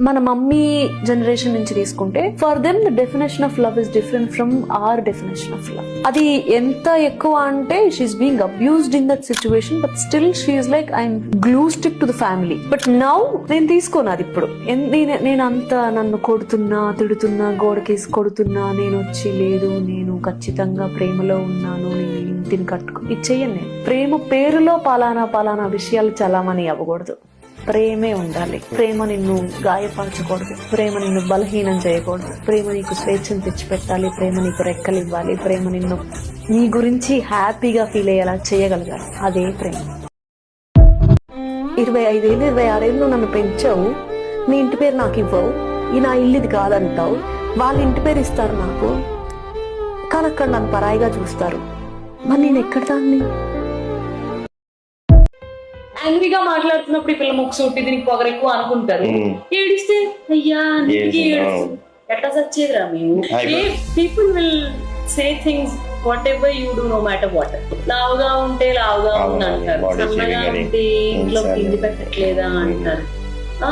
మన mummy generation నుంచి తీసుకుంటే for them the definition of love is different from our definition of love అది ఎంత ఎక్కువ అంటే she's being abused in that situation but still she's like I'm glue stick to the family but now నేను తీసుకోను అది ఇప్పుడు. ఎన్- నేను- నేను అంత నన్ను కొడుతున్నా తిడుతున్నా గోడకేసి కొడుతున్నా నేను వచ్చి లేదు నేను ఖచ్చితంగా ప్రేమలో ఉన్నాను నేను ఇంటిని కట్టుకు ఇది చెయ్యండి ప్రేమ పేరులో పలానా పలానా విషయాలు చలామణి అవ్వకూడదు. ప్రేమే ఉండాలి. ప్రేమ నిన్ను గాయపరచకూడదు. ప్రేమ నిన్ను బలహీనం చేయకూడదు. ప్రేమ నీకు స్వేచ్ఛను తెచ్చిపెట్టాలి. ప్రేమ నీకు రెక్కలు ఇవ్వాలి ప్రేమ నిన్ను నీ గురించి హ్యాపీగా ఫీల్ అయ్యేలా చేయగలగాలి. అదే ప్రేమ. ఇరవై ఐదేళ్ళు ఇరవై ఆరేళ్ళు నన్ను పెంచావు. నీ ఇంటి పేరు నాకు ఇవ్వవు. ఈ నా ఇల్లు ఇది కాదంటావు. వాళ్ళ ఇంటి పేరు ఇస్తారు నాకు. కానీ అక్కడ నన్ను పరాయిగా చూస్తారు. మరి నేను ఎక్కడ దాన్ని? యాంగ్రీగా మాట్లాడుతున్నప్పుడు ఈ పిల్ల ముక్కు సూటి దీనికి పొగరు ఎక్కువ అనుకుంటారు. ఏడిస్తే అయ్యా. ఎట్లా సచ్చేదిరా మేము. People will say things whatever you do no matter what లావుగా ఉంటే లావుగా ఉంది అంటారు సన్నగా. ఉంటే ఇంట్లో. తిండి పెట్టట్లేదా అంటారు ఆ,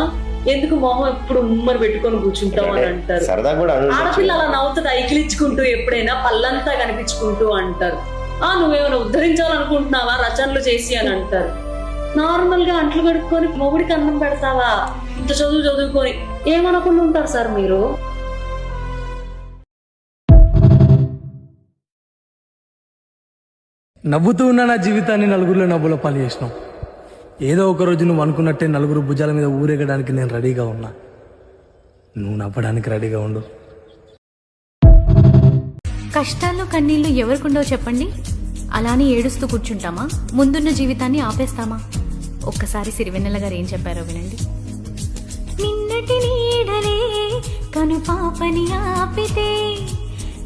ఎందుకు మొహం ఎప్పుడు ఉమ్మరి పెట్టుకొని కూర్చుంటాం అని అంటారు. ఆడపిల్ల అలా నవ్వుతుంది ఐకిలించుకుంటూ ఎప్పుడైనా పళ్ళంతా కనిపించుకుంటూ అంటారు ఆ నువ్వేమైనా ఉద్ధరించాలనుకుంటున్నావా రచనలు చేసి అని అంటారు నార్మల్గా అంట్లు కడుక్కొని మొగుడికి అన్నం పెడతావా? ఇంత చదువు చదువుకొని. ఏమనకుండా ఉంటారు సార్ మీరు? నవ్వుతూ ఉన్న నా జీవితాన్ని నలుగురిలో నవ్వుల పాలు చేసినావు. ఏదో ఒక రోజు నువ్వు అనుకున్నట్టే నలుగురు భుజాల మీద ఊరేగడానికి నేను రెడీగా ఉన్నా. నువ్వు నవ్వడానికి రెడీగా ఉండు. కష్టాలు కన్నీళ్ళు ఎవరికుండో చెప్పండి. అలానే ఏడుస్తూ కూర్చుంటామా? ముందున్న జీవితాన్ని ఆపేస్తామా? ఒక్కసారి సిరివెన్నెల గారు ఏం చెప్పారో వినండి. నిన్నటి నీడలే కను పాపని ఆపితే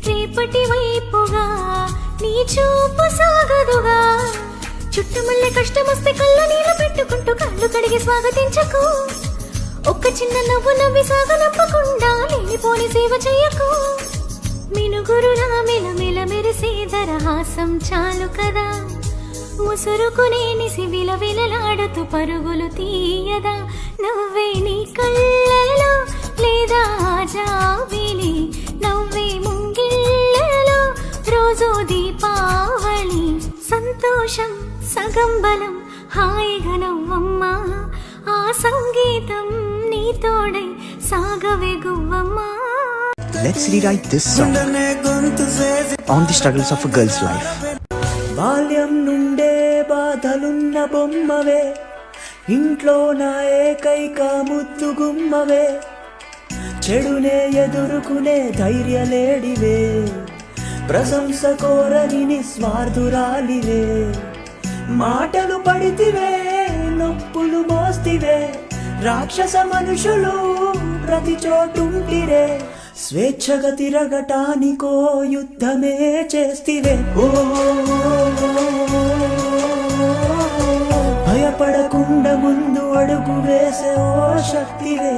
రేపటి వైపుగా నీ చూపు సాగదుగా. చుట్టుమల్లె కష్టం వస్తే కళ్ళు నీళ్ళు పెట్టుకుంటూ కళ్ళు కడిగి స్వాగతించకు. ఒక్క చిన్న నవ్వు నవ్వి సాగనప్పకుండా లేనిపోని సేవ చెయ్యకు. మినుగురులా మెలమెల మెరిసే దరహాసం చాలు కదా. ముసురుకునే నిసి విలవిలలాడుతూ పరుగులు తీయదా? నవ్వే నీ కళ్ళలో లేదా జాబిలి నవ్వే ముంగిళ్ళలో రోజు దీపావళి. సంతోషం సగం బలం హాయిగా నవ్వమ్మా. ఆ సంగీతం నీ తోడై సాగవే గువ్వమ్మా. Let's rewrite this song. on the struggles of a girl's life. బాల్యం నుండే బాధలున్న బొమ్మవే. ఇంట్లో నా ఏకైక ముద్దుగుమ్మవే చెడునే ఎదుర్కొనే ధైర్యలేడివే ప్రశంస కోరని నిస్వార్థురాలివే. మాటలు పడితివే నొప్పులు మోస్తివే. రాక్షస మనుషులు ప్రతి చోటుంటిరే. స్వేచ్ఛగా తిరగటానికో యుద్ధమే చేస్తివే. ఓ భయపడకుండా ముందు అడుగు వేసే ఓ శక్తివే.